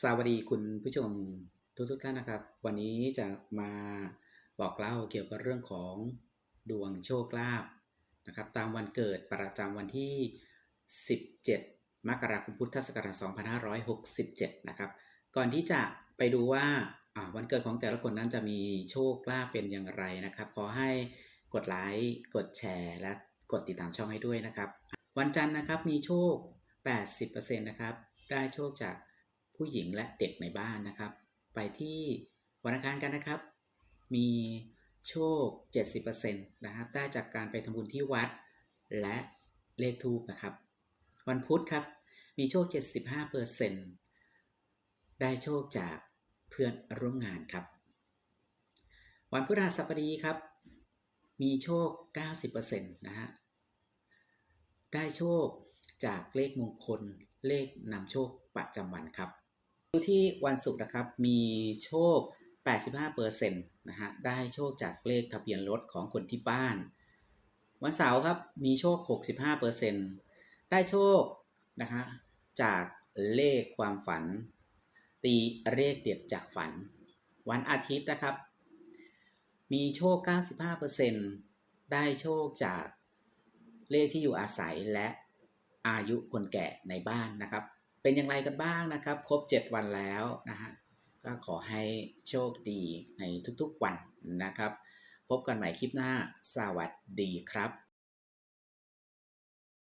สวัสดีคุณผู้ชมทุกทุกท่านนะครับ วันนี้จะมาบอกเล่าเกี่ยวกับเรื่องของดวงโชคลาภนะครับ ตามวันเกิดประจำวันที่ 17 มกราคมพุทธศักราช2567 นะครับ ก่อนที่จะไปดูว่าอ่าวันเกิดของแต่ละคนนั้นจะมีโชคลาภเป็นอย่างไรนะครับ ขอให้กดไลค์กดแชร์และกดติดตามช่องให้ด้วยนะครับ วันจันทร์นะครับมีโชค 80%นะครับได้โชคจาก ผู้หญิงและเด็กในบ้านนะครับ ไปที่วันอังคารกันนะครับ มีโชค 70%นะครับ ได้จากการไปทำบุญที่วัดและเลขทูปนะครับ วันพุธครับ มีโชค 75%ได้โชคจากเพื่อนร่วมงานครับ วันพฤหัสบดีครับ มีโชค 90%นะฮะ ได้โชคจากเลขมงคล เลขนำโชคประจำวันครับ ที่วันศุกร์นะครับ มีโชค 85%นะฮะ ได้โชคจากเลขทะเบียนรถของคนที่บ้าน วันเสาร์ครับ มีโชค 65%ได้โชคนะฮะจากเลขความฝัน ตีเลขเด็ดจากฝัน วันอาทิตย์นะครับ มีโชค 95%ได้โชคจากเลขที่อยู่อาศัยและอายุคนแก่ในบ้านนะครับ เป็นอย่างไรกันบ้างนะครับ ครบ 7 วันแล้วนะฮะก็ขอให้โชคดีในทุกๆวันนะครับ พบกันใหม่คลิปหน้า สวัสดีครับ